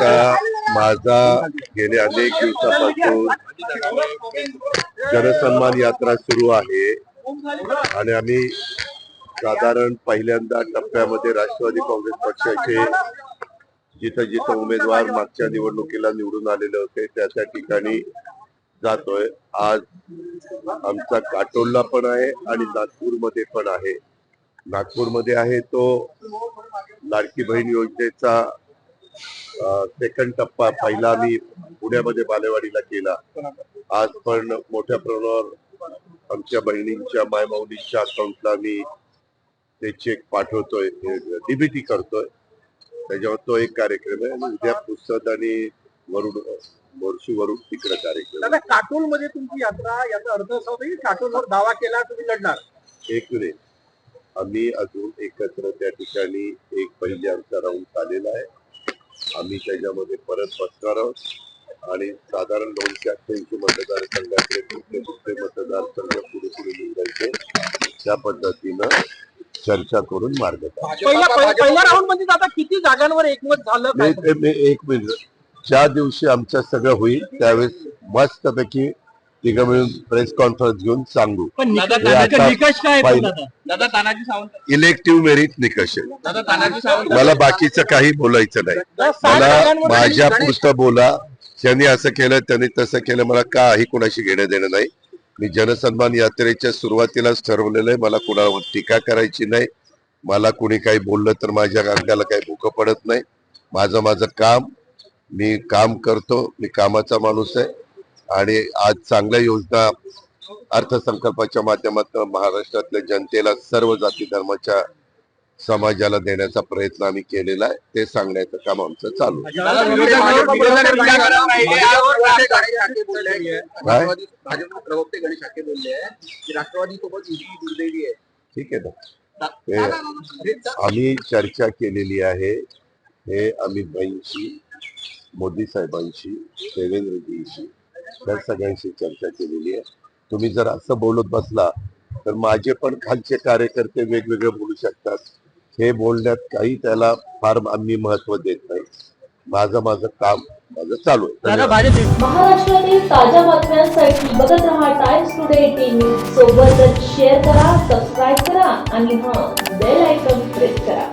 का माझा गेले अनेक दिवसापासून जनसन्मान यात्रा सुरू आहे. आणि आम्ही साधारण पहिल्यांदा टप्प्यामध्ये राष्ट्रवादी काँग्रेस पक्षाचे जिथं जिथं उमेदवार मागच्या निवडणुकीला निवडून आलेले होते त्या त्या ठिकाणी जातोय. आज आमचा काटोलला पण आहे आणि नागपूरमध्ये पण आहे. नागपूरमध्ये आहे तो लाडकी बहीण योजनेचा सेकंड टप्पा पहिला मी पुण्यामध्ये बालेवाडीला केला. आज पण मोठ्या प्रमाणावर आमच्या बहिणींच्या मायमाऊलींच्या अकाउंटला मी ते चेक पाठवतोय डीबीटी करतोय. त्याच्यावर तो एक कार्यक्रम आहे आणि उद्या पुस्तक आणि वरुड वर्षी वरुड तिकडे कार्यक्रम काटोलमध्ये तुमची यात्रा याचा अर्थ असा होता की काटोलवर दावा केला तुम्ही लढणार. एक मिनिट. आम्ही अजून एकत्र त्या ठिकाणी एक पहिले आमचा राऊंड झालेला आहे. आम्ही त्याच्यामध्ये परत बसणार आहोत. आणि साधारण दोनशे अठ्ठ्याऐंशी मतदारसंघातले कुठले कुठले मतदारसंघ पुढे पुढे निवडायचे त्या पद्धतीनं चर्चा करून मार्गमध्ये दादा किती जागांवर एकमत झालं एक मिनिट. ज्या दिवशी आमचं सगळं होईल त्यावेळेस मस्तपैकी तिघं मिळून प्रेस कॉन्फरन्स घेऊन सांगू. पण हे आता निकष काय पहिलं- दादा? तानाजी सावंत. इलेक्टिव्ह मेरिट निकष आहे. दादा तानाजी सावंत. मला बाकीचं काही बोलायचं नाही. मला माझ्या पुरतं बोला. त्यांनी असं केलं त्यांनी तसं केलं. मला काही कुणाशी घेणं देणं नाही. मी जनसन्मान यात्रेच्या सुरुवातीलाच ठरवलेलं आहे. मला कुणावर टीका करायची नाही. मला कुणी काही बोललं तर माझ्या अंगाला काही भुकं पडत नाही. माझं माझं काम. मी काम करतो. मी कामाचा माणूस आहे. आणि आज चांगल्या योजना अर्थसंकल्पाच्या माध्यमातून महाराष्ट्रातल्या जनतेला सर्व जाती धर्माच्या समाजाला देण्याचा प्रयत्न आम्ही केलेला आहे. ते सांगण्याचं काम आमचं चालू ठीक आहे ना. हे आम्ही चर्चा केलेली आहे. हे अमित भाईंशी मोदी साहेबांशी देवेंद्रजींशी त्या सगळ्यांशी चर्चा केलेली आहे. तुम्ही जर असं बोलत बसला तर माझे पण खालचे कार्यकर्ते वेगवेगळे बोलू शकतात. हे बोलण्यात काही त्याला फार आम्ही महत्त्व देत नाही. माझं माझं काम माझं चालू आहे. महाराष्ट्रातील ताज्या बातम्यांसाठी बघत रहा टाइम्स टुडे टीव्ही सोबतच शेअर करा सबस्क्राईब करा आणि हां बेल आयकॉन प्रेस करा.